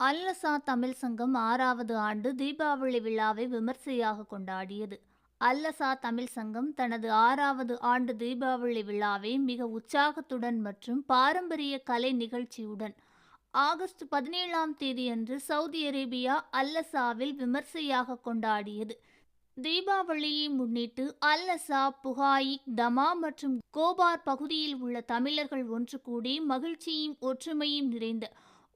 அல்லசா தமிழ் சங்கம் ஆறாவது ஆண்டு தீபாவளி விழாவை விமர்சையாக கொண்டாடியது. அல்லசா தமிழ் சங்கம் தனது ஆறாவது ஆண்டு தீபாவளி விழாவை மிக உற்சாகத்துடன் மற்றும் பாரம்பரிய கலை நிகழ்ச்சியுடன் ஆகஸ்ட் பதினேழாம் தேதியன்று சவுதி அரேபியா அல்லசாவில் விமர்சையாக கொண்டாடியது. தீபாவளியை முன்னிட்டு அல்லசா புகாயிக் தமா மற்றும் கோபார் பகுதியில் உள்ள தமிழர்கள் ஒன்று கூடி மகிழ்ச்சியும் ஒற்றுமையும் நிறைந்த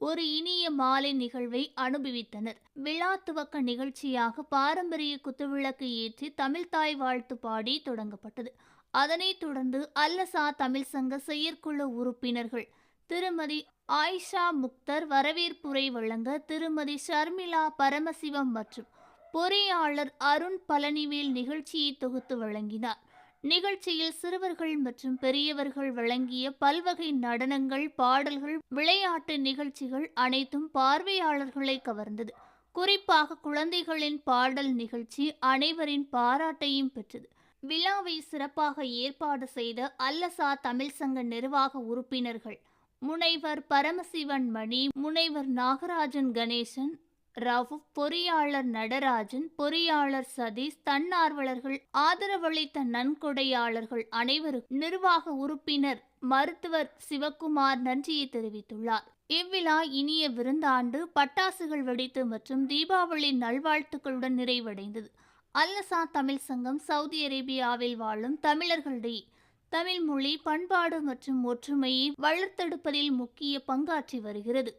ஒரு இனிய மாலை நிகழ்வை அனுபவித்தனர். விழா துவக்க நிகழ்ச்சியாக பாரம்பரிய குத்துவிளக்கு ஏற்றி தமிழ்தாய் வாழ்த்து பாடி தொடங்கப்பட்டது. அதனைத் தொடர்ந்து அல்லசா தமிழ் சங்க செயற்குழு உறுப்பினர்கள் திருமதி ஆயிஷா முக்தர் வரவேற்புரை வழங்க திருமதி ஷர்மிளா பரமசிவம் மற்றும் பொறியாளர் அருண் பழனிவேல் நிகழ்ச்சியை தொகுத்து வழங்கினார். நிகழ்ச்சியில் சிறுவர்கள் மற்றும் பெரியவர்கள் வழங்கிய பல்வகை நடனங்கள் பாடல்கள் விளையாட்டு நிகழ்ச்சிகள் அனைத்தும் பார்வையாளர்களை கவர்ந்தது. குறிப்பாக குழந்தைகளின் பாடல் நிகழ்ச்சி அனைவரின் பாராட்டையும் பெற்றது. விழாவை சிறப்பாக ஏற்பாடு செய்த அல்லசா தமிழ் சங்க நிர்வாக உறுப்பினர்கள் முனைவர் பரமசிவன் மணி முனைவர் நாகராஜன் கணேசன் ரவுப் பொறியாளர் நடராஜன் பொறியாளர் சதீஷ் தன்னார்வலர்கள் ஆதரவளித்த நன்கொடையாளர்கள் அனைவருக்கும் நிர்வாக உறுப்பினர் மருத்துவர் சிவக்குமார் நன்றியை தெரிவித்துள்ளார். இவ்விழா இனிய விருந்தாண்டு பட்டாசுகள் வெடித்து மற்றும் தீபாவளி நல்வாழ்த்துக்களுடன் நிறைவடைந்தது. அல்லசா தமிழ் சங்கம் சவுதி அரேபியாவில் வாழும் தமிழர்களிடையே தமிழ் மொழி பண்பாடு மற்றும் ஒற்றுமையை வளர்த்தெடுப்பதில் முக்கிய பங்காற்றி வருகிறது.